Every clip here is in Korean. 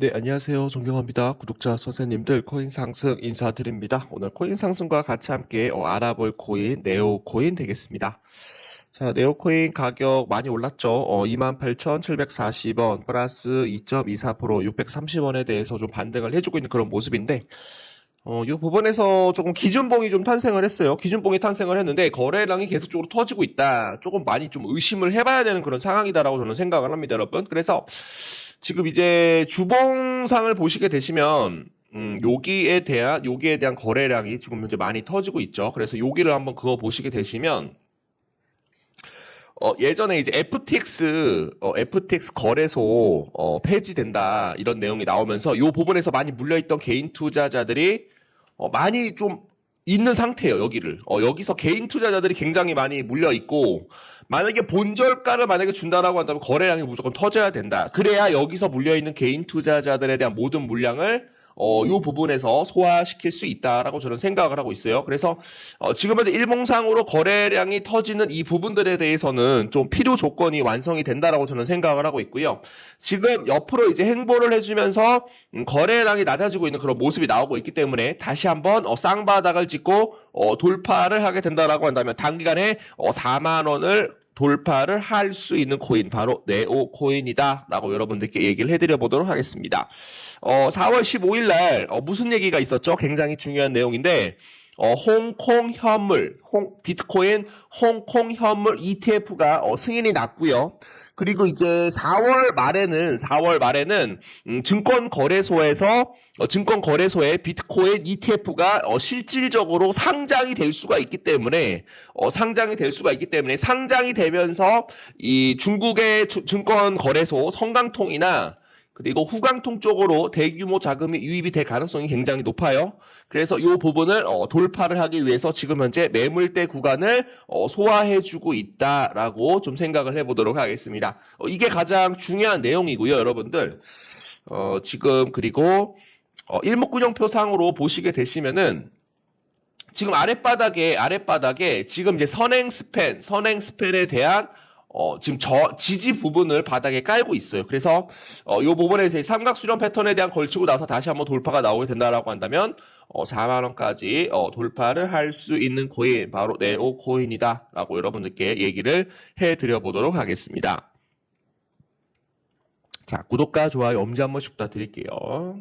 네, 안녕하세요. 존경합니다. 구독자 선생님들 코인 상승 인사드립니다. 오늘 코인 상승과 같이 함께 어, 알아볼 코인 네오 코인 되겠습니다. 자, 네오 코인 가격 많이 올랐죠. 어, 28,740원 플러스 2.24% 630원에 대해서 좀 반등을 해주고 있는 그런 모습인데 어, 이 부분에서 조금 기준봉이 좀 탄생을 했어요. 기준봉이 탄생을 했는데 거래량이 계속적으로 터지고 있다. 조금 많이 좀 의심을 해봐야 되는 그런 상황이다라고 저는 생각을 합니다, 여러분. 그래서 지금 이제 주봉상을 보시게 되시면 음, 여기에 대한 여기에 대한 거래량이 지금 현재 많이 터지고 있죠. 그래서 여기를 한번 그거 보시게 되시면 어, 예전에 이제 FTX, 어, FTX 거래소, 어, 폐지된다, 이런 내용이 나오면서 이 부분에서 많이 물려있던 개인 투자자들이, 어, 많이 좀 있는 상태예요, 여기를. 어, 여기서 개인 투자자들이 굉장히 많이 물려있고, 만약에 본절가를 만약에 준다라고 한다면 거래량이 무조건 터져야 된다. 그래야 여기서 물려있는 개인 투자자들에 대한 모든 물량을 어, 요 부분에서 소화시킬 수 있다라고 저는 생각을 하고 있어요. 그래서 어, 지금 현재 일봉상으로 거래량이 터지는 이 부분들에 대해서는 좀 필요 조건이 완성이 된다라고 저는 생각을 하고 있고요. 지금 옆으로 이제 행보를 해주면서 음, 거래량이 낮아지고 있는 그런 모습이 나오고 있기 때문에 다시 한번 어, 쌍바닥을 찍고 어, 돌파를 하게 된다라고 한다면 단기간에 어, 4만 원을 돌파를 할 수 있는 코인 바로 네오 코인이다라고 여러분들께 얘기를 해드려 보도록 하겠습니다. 어, 4월 15일 날 어, 무슨 얘기가 있었죠? 굉장히 중요한 내용인데 어, 홍콩 현물, 홍, 비트코인 홍콩 현물 ETF가 어, 승인이 났고요. 그리고 이제 4월 말에는 4월 말에는 음, 증권 거래소에서 어, 증권 거래소에 비트코인 ETF가 어, 실질적으로 상장이 될 수가 있기 때문에 어, 상장이 될 수가 있기 때문에 상장이 되면서 이 중국의 주- 증권 거래소 성강통이나 그리고 후강통 쪽으로 대규모 자금이 유입이 될 가능성이 굉장히 높아요. 그래서 이 부분을 어, 돌파를 하기 위해서 지금 현재 매물대 구간을 어, 소화해주고 있다라고 좀 생각을 해보도록 하겠습니다. 어, 이게 가장 중요한 내용이고요, 여러분들. 어, 지금 그리고 어, 일목균형표상으로 보시게 되시면은 지금 아랫바닥에 아랫바닥에 지금 이제 선행 스팬 선행 스팬에 대한 어, 지금 저 지지 부분을 바닥에 깔고 있어요. 그래서 어, 이 부분에서 이 삼각 수렴 패턴에 대한 걸치고 나서 다시 한번 돌파가 나오게 된다라고 한다면 어, 4만 원까지 어, 돌파를 할 수 있는 코인 바로 네오 코인이다라고 여러분들께 얘기를 해드려 보도록 하겠습니다. 자 구독과 좋아요 엄지 한 번씩 부탁드릴게요.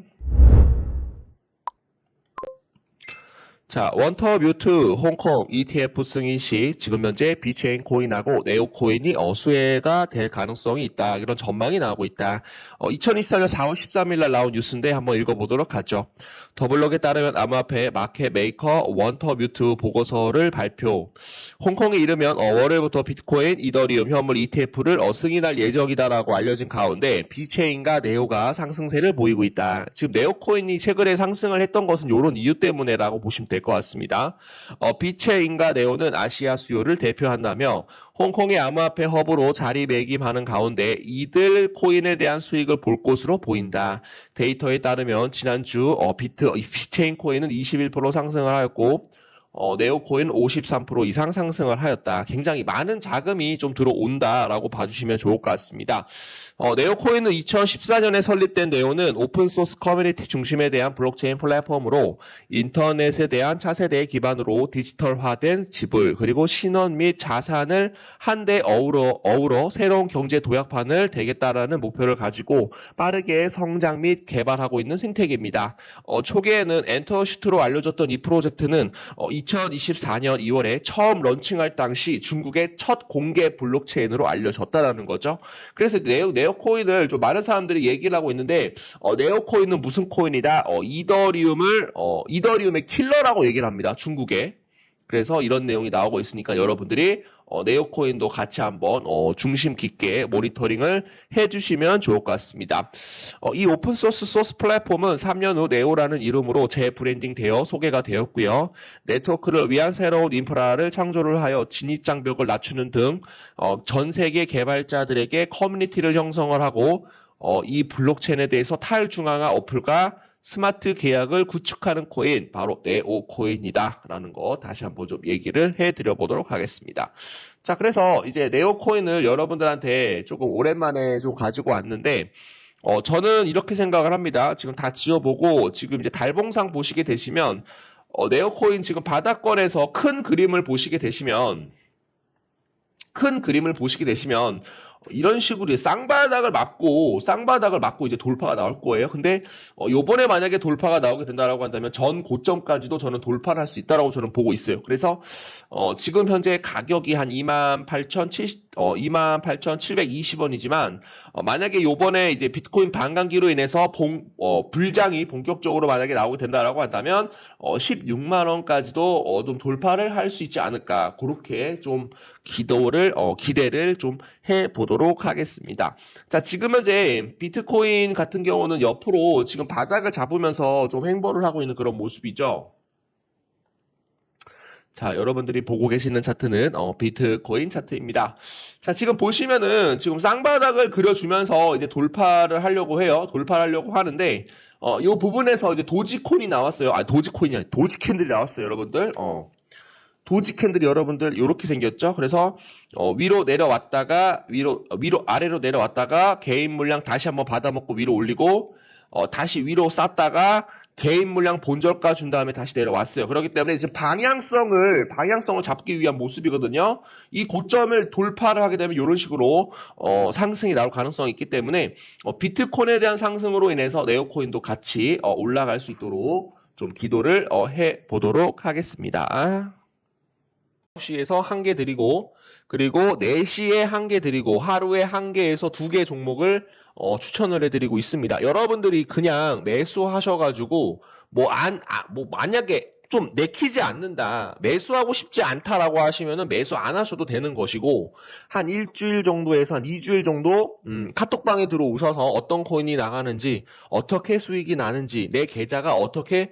자, 원터 뮤트 홍콩 ETF 승인 시 지금 현재 비체인 코인하고 네오 코인이 어, 수혜가 될 가능성이 있다. 이런 전망이 나오고 있다. 어, 2024년 4월 13일 날 나온 뉴스인데 한번 읽어보도록 하죠. 더블럭에 따르면 암호화폐 마켓 메이커 원터 뮤트 보고서를 발표. 홍콩에 이르면 어, 월요일부터 비트코인, 이더리움, 현물 ETF를 어, 승인할 예정이다라고 알려진 가운데 비체인과 네오가 상승세를 보이고 있다. 지금 네오 코인이 최근에 상승을 했던 것은 이런 이유 때문에라고 보시면 될 것 같습니다. 어, 비체인과 네오는 아시아 수요를 대표한다며 홍콩의 암호화폐 허브로 자리매김하는 가운데 이들 코인에 대한 수익을 볼 것으로 보인다. 데이터에 따르면 지난주 어, 비트 비체인 코인은 21% 상승을 하였고 어, 네오코인 53% 이상 상승을 하였다. 굉장히 많은 자금이 좀 들어온다라고 봐주시면 좋을 것 같습니다. 어, 네오코인은 2014년에 설립된 네오는 오픈소스 커뮤니티 중심에 대한 블록체인 플랫폼으로 인터넷에 대한 차세대의 기반으로 디지털화된 지불 그리고 신원 및 자산을 한데 어우러 어우러 새로운 경제 도약판을 되겠다라는 목표를 가지고 빠르게 성장 및 개발하고 있는 생태계입니다. 어, 초기에는 엔터슈트로 알려졌던 이 프로젝트는 어, 2024년 2월에 처음 런칭할 당시 중국의 첫 공개 블록체인으로 알려졌다라는 거죠. 그래서 네오, 네오코인을 좀 많은 사람들이 얘기를 하고 있는데 어, 네오코인은 무슨 코인이다? 어, 이더리움을 어, 이더리움의 킬러라고 얘기를 합니다. 중국에. 그래서 이런 내용이 나오고 있으니까 여러분들이 어, 네오코인도 같이 한번 어, 중심 깊게 모니터링을 해주시면 좋을 것 같습니다. 어, 이 오픈 소스 소스 플랫폼은 3년 후 네오라는 이름으로 재브랜딩 되어 소개가 되었고요. 네트워크를 위한 새로운 인프라를 창조를 하여 진입 장벽을 낮추는 등 어, 전 세계 개발자들에게 커뮤니티를 형성을 하고 어, 이 블록체인에 대해서 탈중앙화 어플과 스마트 계약을 구축하는 코인 바로 네오 코인이다라는 거 다시 한번 좀 얘기를 해드려 보도록 하겠습니다. 자 그래서 이제 네오 코인을 여러분들한테 조금 오랜만에 좀 가지고 왔는데 어, 저는 이렇게 생각을 합니다. 지금 다 지어보고, 지금 이제 달봉상 보시게 되시면, 어, 네오 코인 지금 바닥권에서 큰 그림을 보시게 되시면, 큰 그림을 보시게 되시면, 이런 식으로 쌍바닥을 맞고, 쌍바닥을 맞고 이제 돌파가 나올 거예요. 근데, 어, 요번에 만약에 돌파가 나오게 된다라고 한다면 전 고점까지도 저는 돌파를 할 수 있다라고 저는 보고 있어요. 그래서, 어, 지금 현재 가격이 한 28,070, 어, 28,720원이지만, 어, 만약에 요번에 이제 비트코인 반감기로 인해서 봉, 어, 불장이 본격적으로 만약에 나오게 된다라고 한다면, 어, 16만 원까지도, 어, 좀 돌파를 할 수 있지 않을까. 그렇게 좀 기도를, 어, 기대를 좀 해 보도록 하겠습니다. 자, 지금 현재 비트코인 같은 경우는 옆으로 지금 바닥을 잡으면서 좀 행보를 하고 있는 그런 모습이죠. 자, 여러분들이 보고 계시는 차트는 어, 비트코인 차트입니다. 자, 지금 보시면은 지금 쌍바닥을 그려주면서 이제 돌파를 하려고 해요. 돌파를 하려고 하는데 어, 요 부분에서 이제 도지코인이 나왔어요. 아, 도지코인이 아니라 도지캔들이 나왔어요, 여러분들. 어. 도지 캔들이 여러분들 이렇게 생겼죠. 그래서 어, 위로 내려왔다가 위로 어, 위로 아래로 내려왔다가 개인 물량 다시 한번 받아먹고 위로 올리고 어, 다시 위로 쌌다가 개인 물량 본절가 준 다음에 다시 내려왔어요. 그렇기 때문에 지금 방향성을 방향성을 잡기 위한 모습이거든요. 이 고점을 돌파를 하게 되면 이런 식으로 어, 상승이 나올 가능성이 있기 때문에 어, 비트코인에 대한 상승으로 인해서 네오코인도 같이 어, 올라갈 수 있도록 좀 기도를 어, 해 보도록 하겠습니다. 9시에서 한 개 드리고 그리고 4시에 한 개 드리고 하루에 한 개에서 두 개 종목을 어, 추천을 해드리고 있습니다. 여러분들이 그냥 매수하셔가지고 뭐 안, 아, 뭐 만약에 좀 내키지 않는다, 매수하고 싶지 않다라고 하시면은 매수 안 하셔도 되는 것이고 한 일주일 정도에서 한 2주일 정도 음, 카톡방에 들어오셔서 어떤 코인이 나가는지 어떻게 수익이 나는지 내 계좌가 어떻게